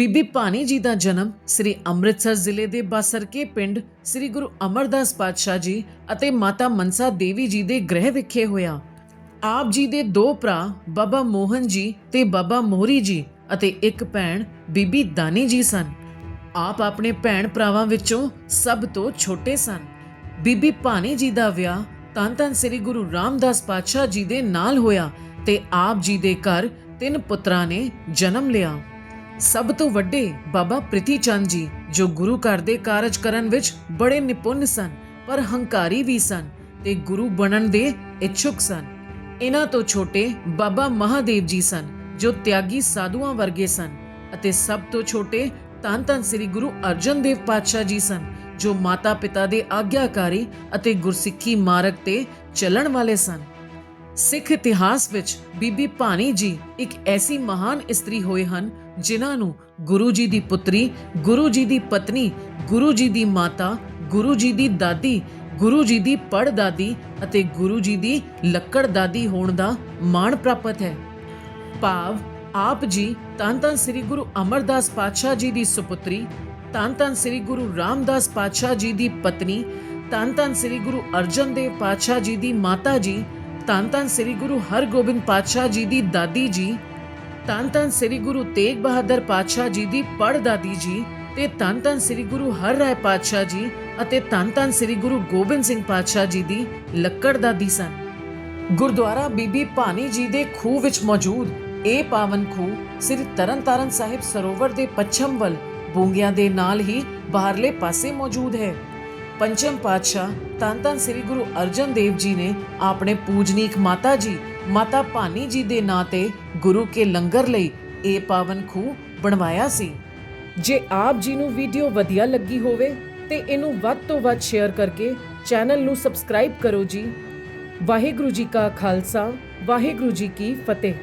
ਬੀਬੀ ਭਾਨੀ ਜੀ ਦਾ ਜਨਮ ਸ੍ਰੀ ਅੰਮ੍ਰਿਤਸਰ ਜ਼ਿਲ੍ਹੇ ਦੇ ਬਾਸਰਕੇ ਪਿੰਡ ਸ੍ਰੀ ਗੁਰੂ ਅਮਰਦਾਸ ਪਾਤਸ਼ਾਹ ਜੀ ਅਤੇ ਮਾਤਾ ਮਨਸਾ ਦੇਵੀ ਜੀ ਦੇ ਗ੍ਰਹਿ ਵਿਖੇ ਹੋਇਆ। ਆਪ ਜੀ ਦੇ ਦੋ ਭਰਾ, ਬਾਬਾ ਮੋਹਨ ਜੀ ਤੇ ਬਾਬਾ ਮੋਹਰੀ ਜੀ ਅਤੇ ਇੱਕ ਭੈਣ, ਬੀਬੀ ਦਾਨੀ ਜੀ ਸਨ। ਆਪ ਆਪਣੇ ਭੈਣ ਭਰਾਵਾਂ ਵਿੱਚੋਂ ਸਭ ਤੋਂ ਛੋਟੇ ਸਨ। ਬੀਬੀ ਭਾਨੀ ਜੀ ਦਾ ਵਿਆਹ ਧੰਨ ਧੰਨ ਸ੍ਰੀ ਗੁਰੂ ਰਾਮਦਾਸ ਪਾਤਸ਼ਾਹ ਜੀ ਦੇ ਨਾਲ ਹੋਇਆ ਤੇ ਆਪ ਜੀ ਦੇ ਘਰ ਤਿੰਨ ਪੁੱਤਰਾਂ ਨੇ ਜਨਮ ਲਿਆ। ਸਭ ਤੋਂ ਵੱਡੇ ਬਾਬਾ ਪ੍ਰਿਥੀ ਚੰਦ ਜੀ, ਜੋ ਗੁਰੂ ਘਰ ਦੇ ਕਾਰਜ ਕਰਨ ਵਿੱਚ ਬੜੇ ਨਿਪੁੰਨ ਸਨ, ਪਰ ਹੰਕਾਰੀ ਵੀ ਸਨ ਤੇ ਗੁਰੂ ਬਣਨ ਦੇ ਇੱਛੁਕ ਸਨ। ਇਹਨਾਂ ਤੋਂ ਛੋਟੇ ਬਾਬਾ ਮਹਾਦੇਵ ਜੀ ਸਨ, ਜੋ ਤਿਆਗੀ ਸਾਧੂਆਂ ਵਰਗੇ ਸਨ ਅਤੇ ਸਭ ਤੋਂ ਛੋਟੇ ਧੰਨ ਧੰਨ ਸ੍ਰੀ ਗੁਰੂ ਅਰਜਨ ਦੇਵ ਪਾਤਸ਼ਾਹ ਜੀ ਸਨ, ਜੋ ਮਾਤਾ ਪਿਤਾ ਦੇ ਆਗਿਆਕਾਰੀ ਅਤੇ ਗੁਰਸਿੱਖੀ ਮਾਰਗ ਤੇ ਚੱਲਣ ਵਾਲੇ ਸਨ। ਸਿੱਖ ਇਤਿਹਾਸ ਵਿੱਚ ਬੀਬੀ ਭਾਨੀ ਜੀ ਇੱਕ ਐਸੀ ਮਹਾਨ ਇਸਤਰੀ ਹੋਏ ਹਨ, ਜਿਨ੍ਹਾਂ ਨੂੰ ਗੁਰੂ ਜੀ ਦੀ ਪੁੱਤਰੀ, ਗੁਰੂ ਜੀ ਦੀ ਪਤਨੀ, ਗੁਰੂ ਜੀ ਦੀ ਮਾਤਾ, ਗੁਰੂ ਜੀ ਦੀ ਦਾਦੀ, ਗੁਰੂ ਜੀ ਦੀ ਪੜਦਾਦੀ ਅਤੇ ਗੁਰੂ ਜੀ ਦੀ ਲੱਕੜ ਦਾਦੀ ਹੋਣ ਦਾ ਮਾਣ ਪ੍ਰਾਪਤ ਹੈ। ਭਾਵ, ਆਪ ਜੀ ਧੰਨ ਧੰਨ ਸ੍ਰੀ ਗੁਰੂ ਅਮਰਦਾਸ ਪਾਤਸ਼ਾਹ ਜੀ ਦੀ ਸੁਪੁੱਤਰੀ ਧੰਨ ਧੰਨ ਸ੍ਰੀ ਗੁਰੂ ਰਾਮਦਾਸ ਪਾਤਸ਼ਾਹ ਜੀ ਦੀ ਪਤਨੀ ਧੰਨ ਧੰਨ ਸ੍ਰੀ ਗੁਰੂ ਅਰਜਨ ਦੇਵ ਪਾਤਸ਼ਾਹ ਜੀ ਦੀ ਮਾਤਾ ਜੀ ਧੰਨ ਧੰਨ ਸ੍ਰੀ ਗੁਰੂ ਹਰਗੋਬਿੰਦ ਪਾਤਸ਼ਾਹ ਜੀ ਦੀ ਦਾਦੀ ਜੀ, ਧੰਨ ਧੰਨ ਸ੍ਰੀ ਗੁਰੂ ਤੇਗ ਬਹਾਦਰ ਪਾਤਸ਼ਾਹ ਜੀ ਦੀ ਪੜਦਾਦੀ ਜੀ ਤੇ ਧੰਨ ਧੰਨ ਸ੍ਰੀ ਗੁਰੂ ਹਰ ਰਾਏ ਪਾਤਸ਼ਾਹ ਜੀ ਅਤੇ ਧੰਨ ਧੰਨ ਸ੍ਰੀ ਗੁਰੂ ਗੋਬਿੰਦ ਸਿੰਘ ਪਾਤਸ਼ਾਹ ਜੀ ਦੀ ਲੱਕੜ ਦਾਦੀ ਸਨ। ਗੁਰਦੁਆਰਾ ਬੀਬੀ ਭਾਨੀ ਜੀ ਦੇ ਖੂਹ ਵਿੱਚ ਮੌਜੂਦ ਇਹ ਪਾਵਨ ਖੂਹ ਸ੍ਰੀ ਤਰਨਤਾਰਨ ਸਾਹਿਬ ਸਰੋਵਰ ਦੇ ਪੱਛਮ ਵੱਲ ਬੂੰਗਿਆਂ ਦੇ ਨਾਲ ਹੀ ਬਾਹਰਲੇ ਪਾਸੇ ਮੌਜੂਦ ਹੈ। ਪੰਚਮ ਪਾਤਸ਼ਾਹ ਧੰਨ ਧੰਨ ਸ੍ਰੀ ਗੁਰੂ ਅਰਜਨ ਦੇਵ ਜੀ ਨੇ ਆਪਣੇ ਪੂਜਨੀਕ ਮਾਤਾ ਜੀ, ਮਾਤਾ ਭਾਨੀ ਜੀ ਦੇ ਨਾਂ ਤੇ ਗੁਰੂ ਕੇ ਲੰਗਰ ਲਈ ਇਹ ਪਾਵਨ ਖੂਹ ਬਣਵਾਇਆ ਸੀ। ਜੇ ਆਪ ਜੀ ਨੂੰ ਵੀਡੀਓ ਵਧੀਆ ਲੱਗੀ ਹੋਵੇ ਤੇ ਇਹਨੂੰ ਵੱਧ ਤੋਂ ਵੱਧ ਸ਼ੇਅਰ ਕਰਕੇ ਚੈਨਲ ਨੂੰ ਸਬਸਕ੍ਰਾਈਬ ਕਰੋ ਜੀ। ਵਾਹਿਗੁਰੂ ਜੀ ਕਾ ਖਾਲਸਾ, ਵਾਹਿਗੁਰੂ ਜੀ ਕੀ ਫਤਿਹ।